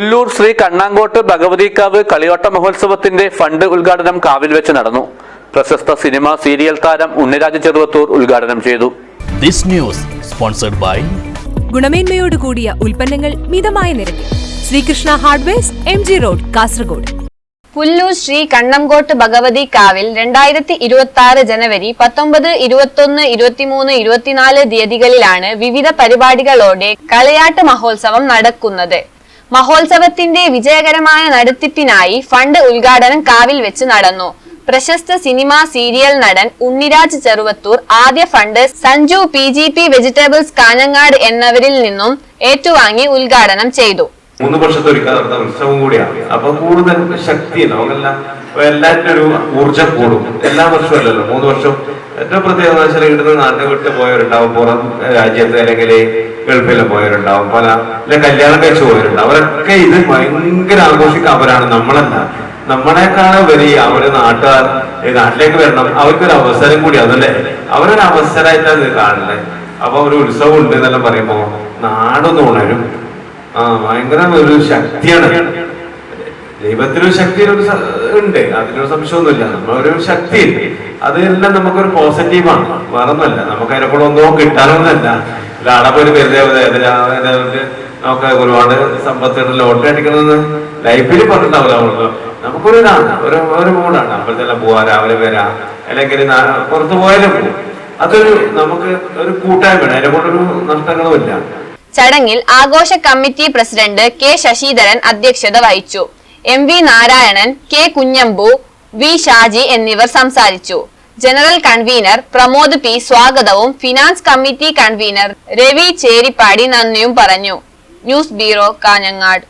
പുല്ലൂർ ശ്രീ കണ്ണാങ്കോട്ട് ഭഗവതിക്കാവ് കളിയോട്ട മഹോത്സവത്തിന്റെ ഫണ്ട് ഉദ്ഘാടനം കാവിൽ വെച്ച് നടന്നു. പ്രശസ്ത സിനിമ സീരിയൽ താരം ഉണ്ണിരാജ ചെറുവത്തൂർ ഉദ്ഘാടനം ചെയ്തു. ദിസ് ന്യൂസ് സ്പോൺസർഡ് ബൈ ഗുണമേന്മയോട് കൂടിയ ഉൽപ്പന്നങ്ങൾ മിതമായ നിരക്കിൽ. Sreekrishna hardwares M G road Kasaragod. Pullur Sree Kannamkott Bhagavathi കാവിൽ രണ്ടായിരത്തി ഇരുപത്തി ആറ് ജനുവരി പത്തൊമ്പത് ഇരുപത്തൊന്ന് ഇരുപത്തിമൂന്ന് ഇരുപത്തിനാല് തീയതികളിലാണ് വിവിധ പരിപാടികളോടെ കളിയാട്ട് മഹോത്സവം നടക്കുന്നത്. മഹോത്സവത്തിന്റെ വിജയകരമായ നടത്തിപ്പിനായി ഫണ്ട് ഉദ്ഘാടനം കാവിൽ വെച്ച് നടന്നു. പ്രശസ്ത സിനിമ സീരിയൽ നടൻ ഉണ്ണിരാജ് ചെറുവത്തൂർ ആദ്യ fund Sanju P G P vegetables Kanhangad എന്നിവരിൽ നിന്നും ഏറ്റുവാങ്ങി ഉദ്ഘാടനം ചെയ്തു. മൂന്ന് വർഷത്തെ ഒരിക്കൽ നടന്ന ഉത്സവം കൂടിയാണ്. അപ്പൊ കൂടുതൽ ശക്തി നമുക്കെല്ലാം എല്ലാറ്റിനും ഒരു ഊർജം കൂടും. എല്ലാ വർഷവും അല്ലല്ലോ മൂന്ന് വർഷം ഏറ്റവും പ്രത്യേകത നാട്ടിൽ വിട്ട് പോയവരുണ്ടാവും. പുറം രാജ്യത്ത് അല്ലെങ്കിൽ ഗൾഫിൽ പോയവരുണ്ടാവും. പല അല്ലെ കല്യാണം കഴിച്ചു പോയവരുണ്ടാവും. അവരൊക്കെ ഇത് ഭയങ്കര ആഘോഷിക്കുക അവരാണ് നമ്മളല്ല നമ്മളെക്കാണ് വലിയ അവർ നാട്ടുകാർ നാട്ടിലേക്ക് വരണം. അവർക്കൊരു അവസരം കൂടി അതല്ലേ? അവരൊരു അവസരമായിട്ടാണ് ഇത് കാണുന്നത് അപ്പൊ ഒരു ഉത്സവം ഉണ്ട് എന്നെല്ലാം പറയുമ്പോ നാടൊന്ന് ഉണരും ആ ഭയങ്കര ഒരു ശക്തിയാണ്. ദൈവത്തിനൊരു ശക്തി ഉണ്ട്. അതിനൊരു സംശയമൊന്നുമില്ല. നമ്മളൊരു ശക്തി അതെല്ലാം നമുക്കൊരു പോസിറ്റീവാണ് വേറൊന്നല്ല നമുക്ക് അതിനെ കൂടെ ഒന്നും കിട്ടാനൊന്നുമല്ല. ഒരാളെ ഒരു വെറുതെ നമുക്ക് ഒരുപാട് സമ്പത്ത് ലോട്ടറി അടിക്കണമെന്ന് ലൈഫിൽ പറഞ്ഞിട്ടുണ്ടാവില്ല അവൾക്ക് നമുക്കൊരു ഇതാണ് ഒരു ഒരു മൂടാണ് അപ്പോഴത്തെല്ലാം പോവാ രാവിലെ വരാം. അല്ലെങ്കിൽ പുറത്തു പോയാലും പോകും അതൊരു നമുക്ക് ഒരു കൂട്ടായ്മയാണ്. അതിനെ കൊണ്ടൊരു നഷ്ടങ്ങളുമില്ല ചടങ്ങിൽ ആഘോഷ കമ്മിറ്റി പ്രസിഡന്റ് കെ ശശിധരൻ അധ്യക്ഷത വഹിച്ചു. M V Narayanan K Kunhambu V Shaji എന്നിവർ സംസാരിച്ചു. General convener Pramod P. സ്വാഗതവും finance committee convener Ravi Cheripadi നന്ദിയും പറഞ്ഞു. News bureau Kanhangad.